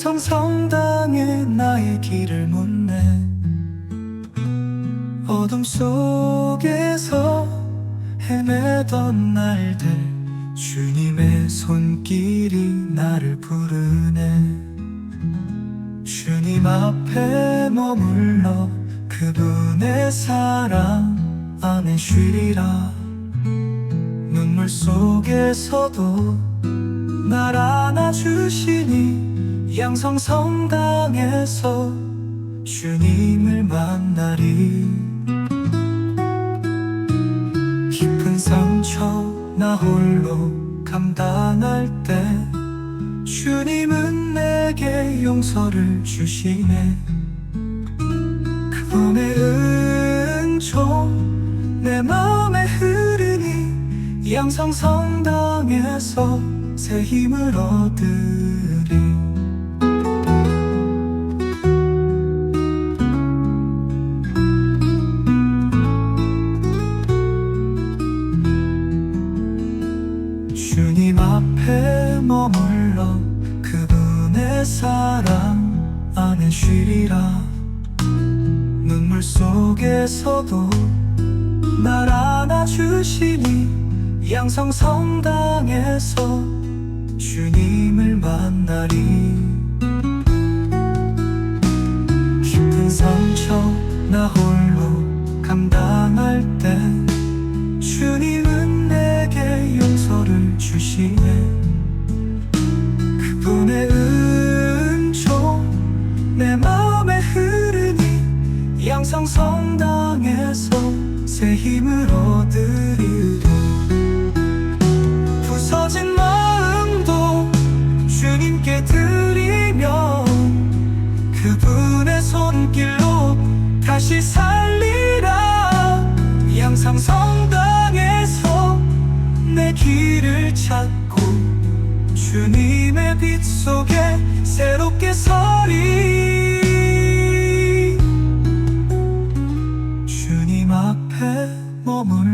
않고 양성성당에 나의 길을 묻네. 어둠 속에서 헤매던 날들 주님의 손길이 나를 부르네. 주님 앞에 머물러 그분의 사랑 안에 쉬리라. 눈물 속에서도 안아주시니 양성성당에서 주님을 만나리. 깊은 상처 나 홀로 감당할 때 주님은 내게 용서를 주시네. 그분의 은총 내 마음에 흐르니 양성 성당에서 새 힘을 얻으리 상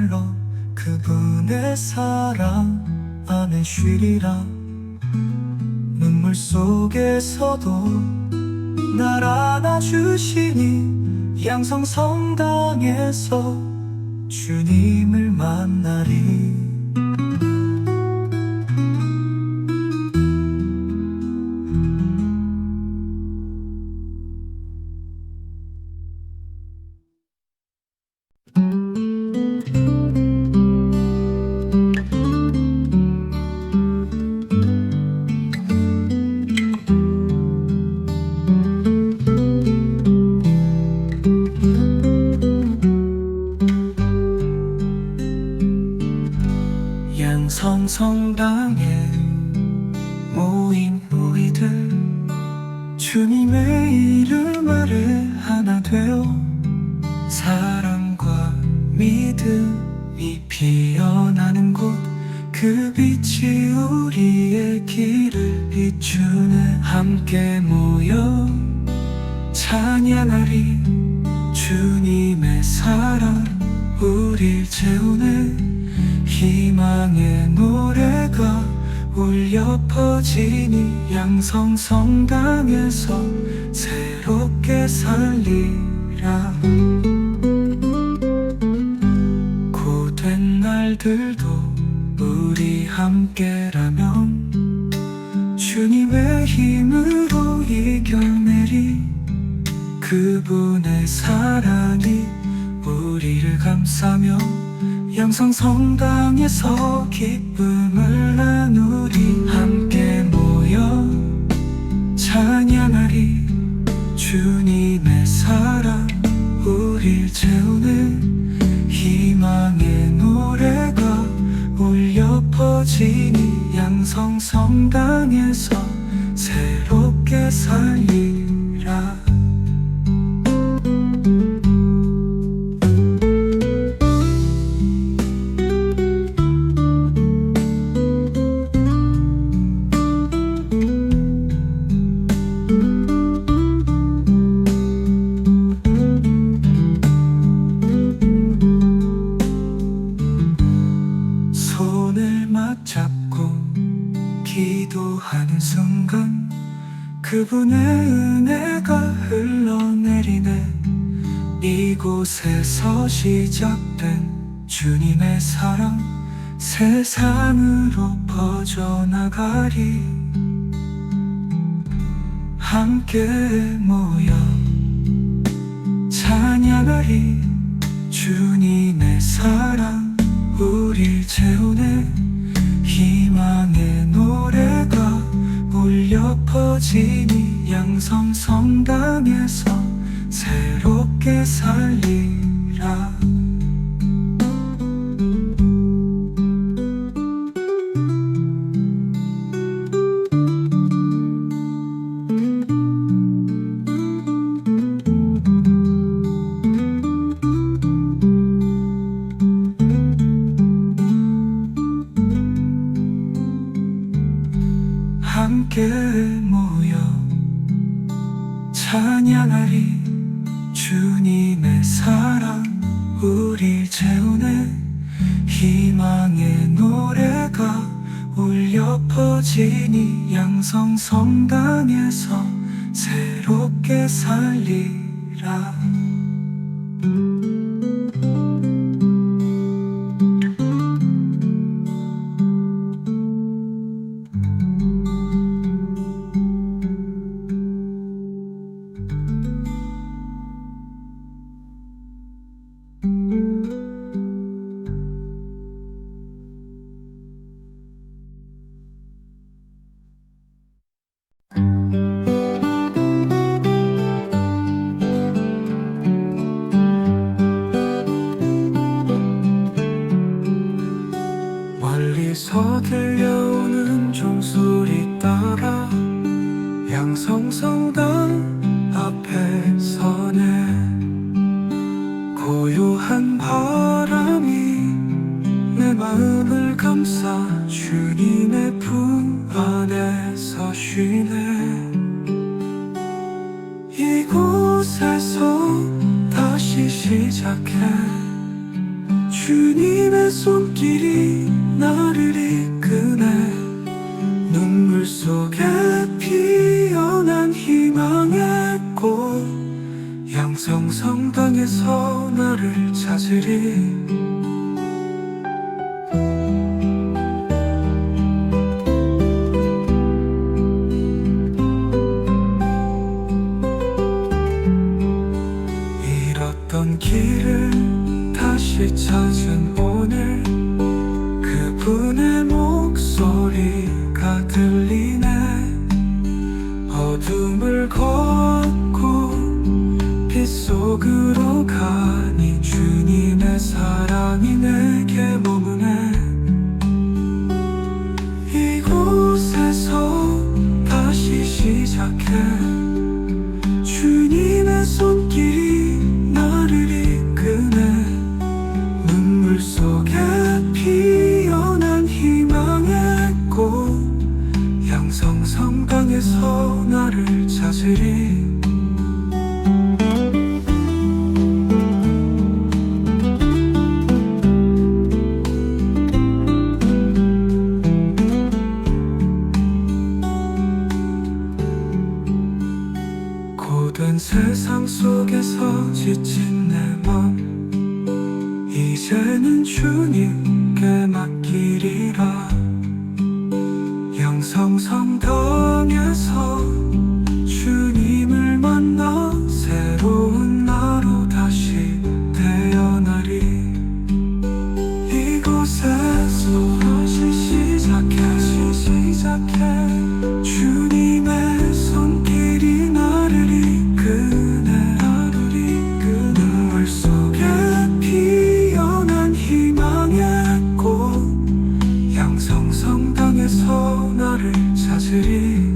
머물러 그분의 사랑 안에 쉬리라. 눈물 속에서도 날 안아주시니 양성 성당에서 주님을 만나리 주님의 이름 아래 하나 되어 사랑과 믿음이 피어나는 곳 그 빛이 우리의 길을 비추네. 함께 모여 찬양하리 주님의 사랑 우릴 채우네. 희망의 노래가 울려 퍼지니 양성 성당에서 새롭게 살리라. 고된 날들도 우리 함께라면 주님의 힘으로 이겨내리. 그분의 사랑이 우리를 감싸며 양성 성당에서 기쁨을 나누 성성당에서 새롭게 살리 이곳에서 시작된 주님의 사랑 세상으로 퍼져나가리. 함께 모여 찬양하리. 주님의 사랑 우리 채우네. 희망의 노래가 울려 퍼지니 양성 성당에서 새로 함께 살리라. 함께 모여 찬양하리. 주님의 사랑 우리 재우는 희망의 노래가 울려 퍼지니 양성 성당에서 새롭게 살리라. see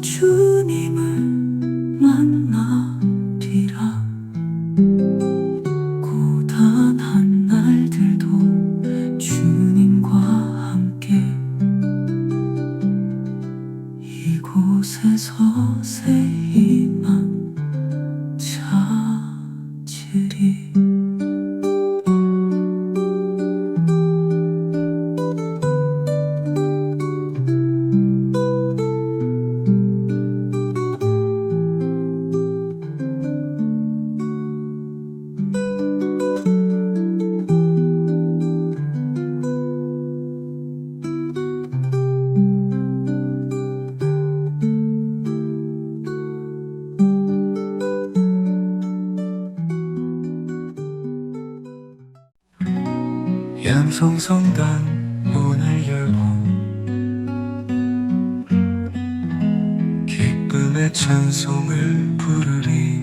주님을 양성성당 문을 열고 기쁨의 찬송을 부르리.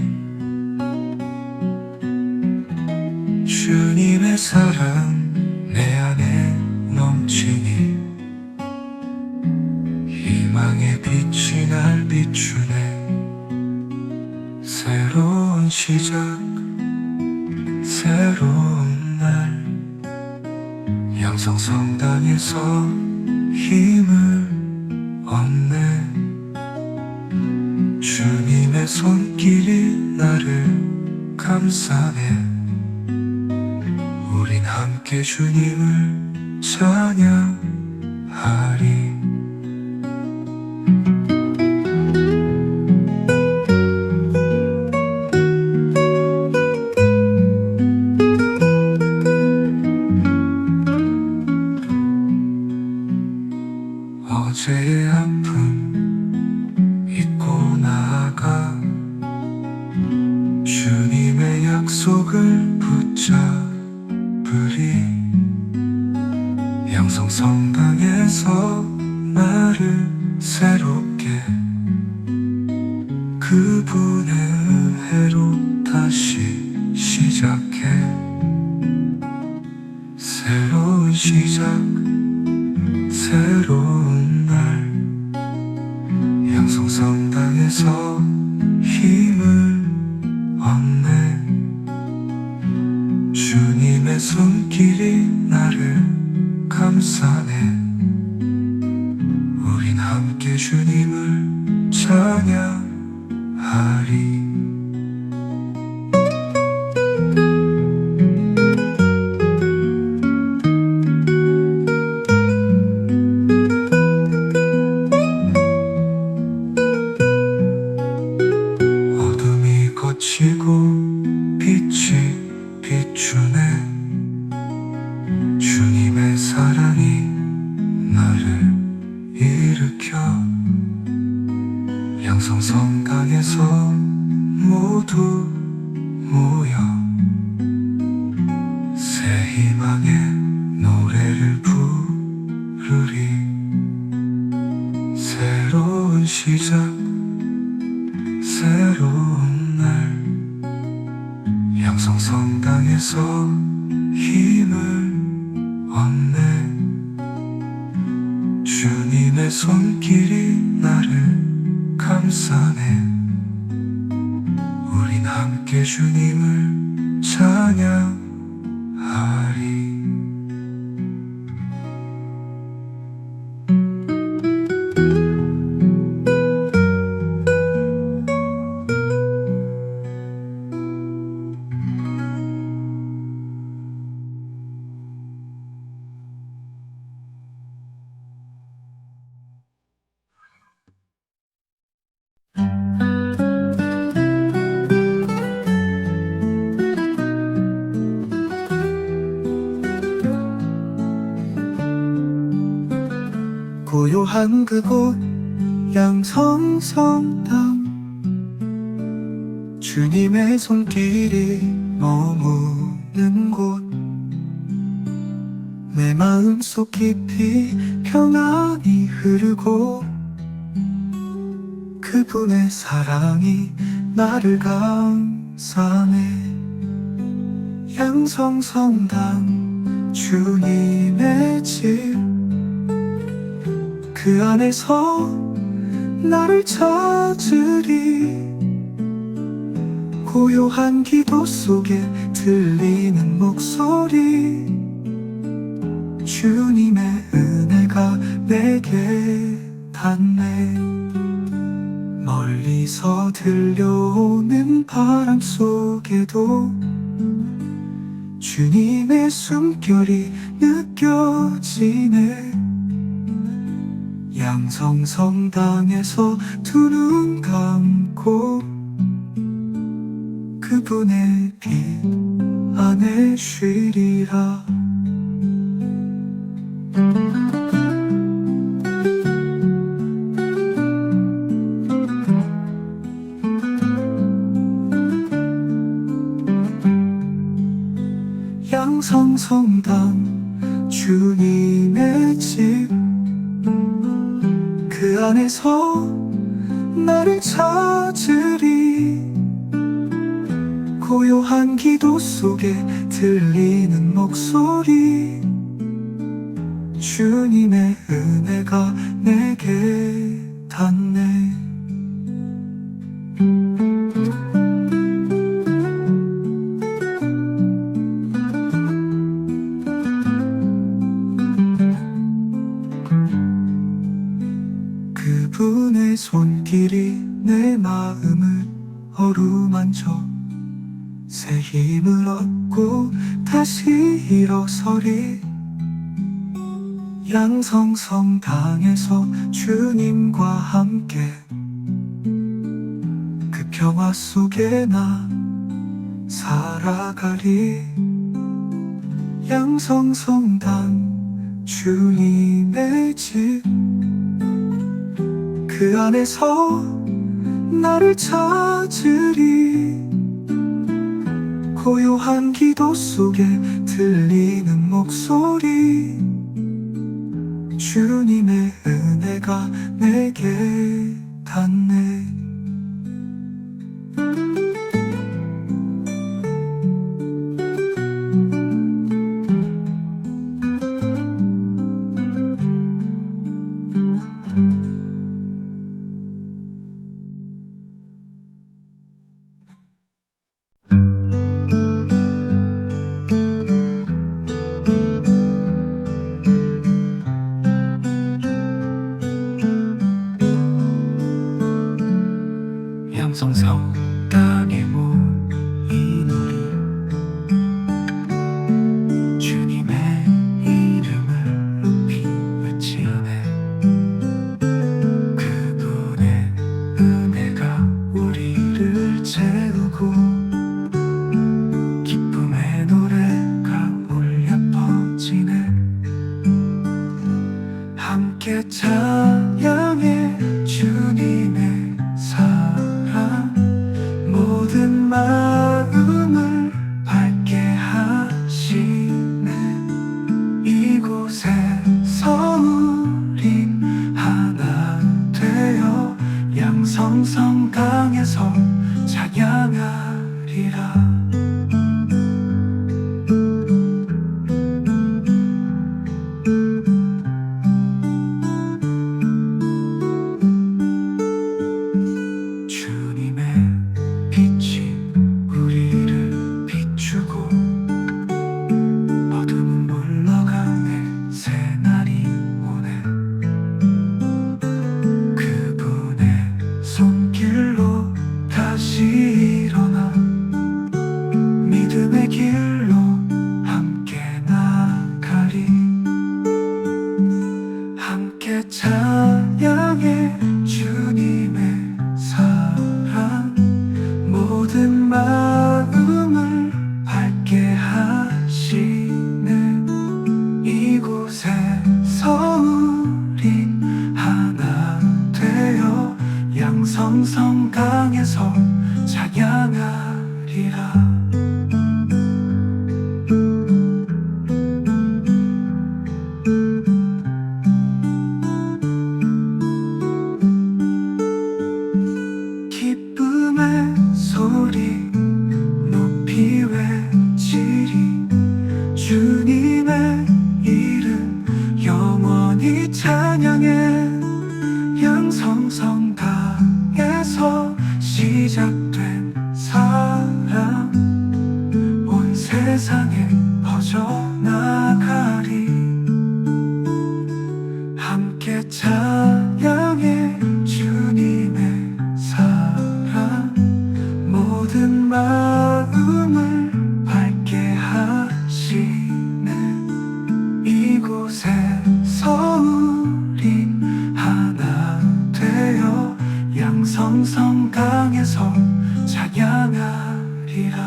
주님의 사랑 내 안에 넘치니 희망의 빛이 날 비추네. 새로운 시작. 그래서 힘을 얻네. 주님의 손길이 나를 감싸네. 우린 함께 주님을 찬양. 주 부르리 새로운 시작 새로운 날. 양성 성당에서 힘을 얻네. 주님의 손길이 나를 감싸네 고요한 그곳 양성성당 주님의 손길이 머무는 곳. 내 마음 속 깊이 평안이 흐르고 그분의 사랑이 나를 감싸네. 양성성당 주님의 집 그 안에서 나를 찾으리. 고요한 기도 속에 들리는 목소리. 주님의 은혜가 내게 닿네. 멀리서 들려오는 바람 속에도 주님의 숨결이 느껴지네 양성 성당에서 두 눈 감고 그분의 빛 안에 쉬리라. 양성 성당 안에서 나를 찾으리. 고요한 기도 속에 들리는 목소리. 주님의 은혜가 내게 닿네 양성성당에서 주님과 함께 그 평화 속에 나 살아가리. 양성 성당 주님의 집 그 안에서 나를 찾으리. 고요한 기도 속에 들리는 목소리 주님의 은혜가 내게. 성강에서 찬양하리라.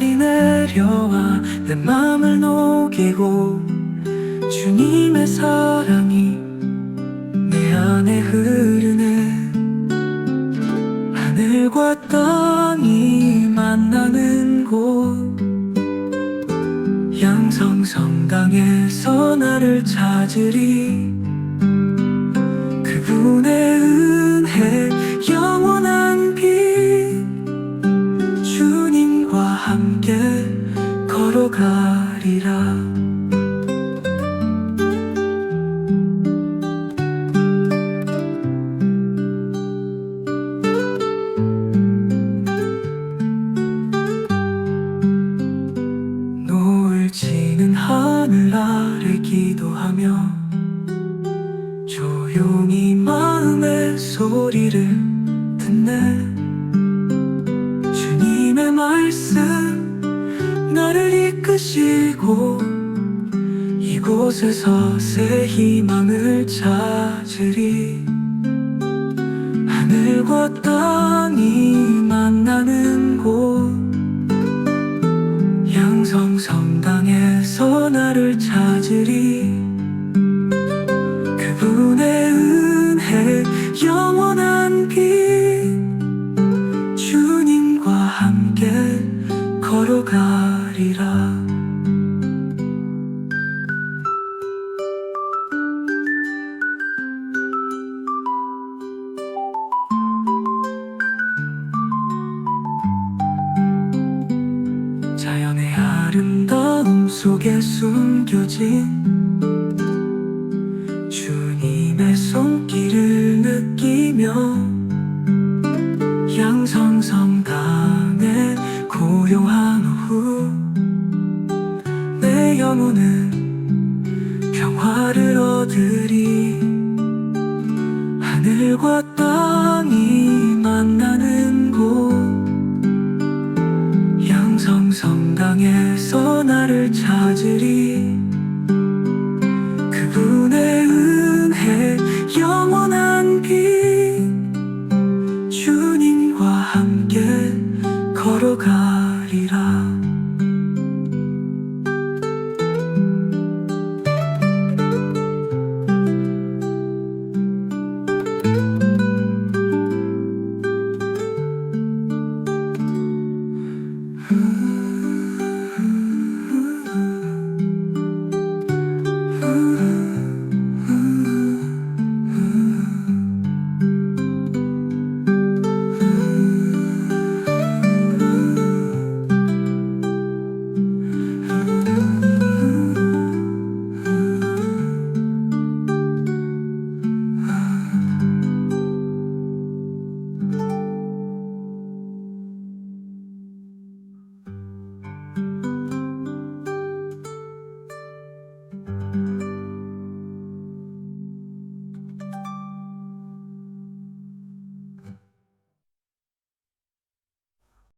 날이 내려와 내 맘을 녹이고 주님의 사랑이 내 안에 흐르네. 하늘과 땅이 만나는 곳. 양성성당에서 나를 찾으리. 기도하며 조용히 마음의 소리를 듣네. 주님의 말씀 나를 이끄시고 이곳에서 새 희망을 찾으리. 하늘과 땅이 속에 숨겨진